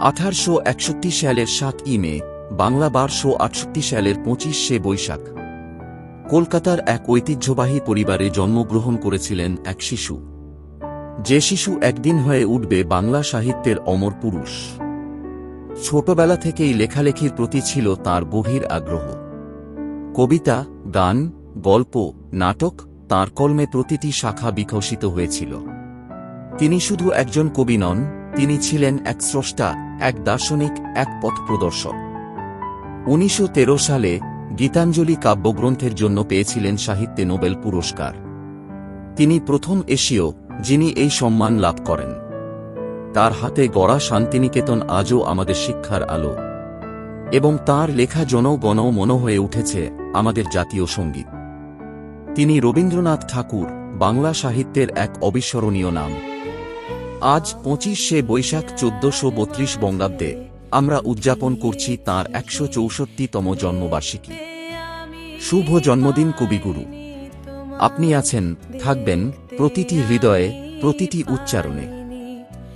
আঠারোশো একষট্টি সালের সাত ই মে, বাংলা বারশো আটষট্টি সালের পঁচিশ বৈশাখ। কলকাতার এক ঐতিহ্যবাহী পরিবারে জন্মগ্রহণ করেছিলেন এক শিশু। যে শিশু একদিন হয়ে উঠবে বাংলা সাহিত্যের অমর পুরুষ। ছোটবেলা থেকেই লেখালেখির প্রতি ছিল তার গভীর আগ্রহ। কবিতা, গান, গল্প, নাটক তাঁর কলমে প্রতিটি শাখা বিকশিত হয়েছিল। তিনি শুধু একজন কবি নন তিনি ছিলেন এক স্রষ্টা, এক দার্শনিক, এক পথ প্রদর্শক উনিশশো তেরো সালে গীতাঞ্জলি কাব্যগ্রন্থের জন্য পেয়েছিলেন সাহিত্যে নোবেল পুরস্কার। তিনি প্রথম এশীয়, যিনি এই সম্মান লাভ করেন। তার হাতে গড়া শান্তিনিকেতন আজও আমাদের শিক্ষার আলো। এবং তার লেখা জনগণ মন হয়ে উঠেছে আমাদের জাতীয় সংগীত। তিনি রবীন্দ্রনাথ ঠাকুর, বাংলা সাহিত্যের এক অবিস্মরণীয় নাম। আজ পঁচিশে বৈশাখ চোদ্দশো বত্রিশ বঙ্গাব্দে আমরা উদযাপন করছি তাঁর একশো চৌষট্টিতম জন্মবার্ষিকী। শুভ জন্মদিন, কবিগুরু। আপনি আছেন, থাকবেন, প্রতিটি হৃদয়ে, প্রতিটি উচ্চারণে।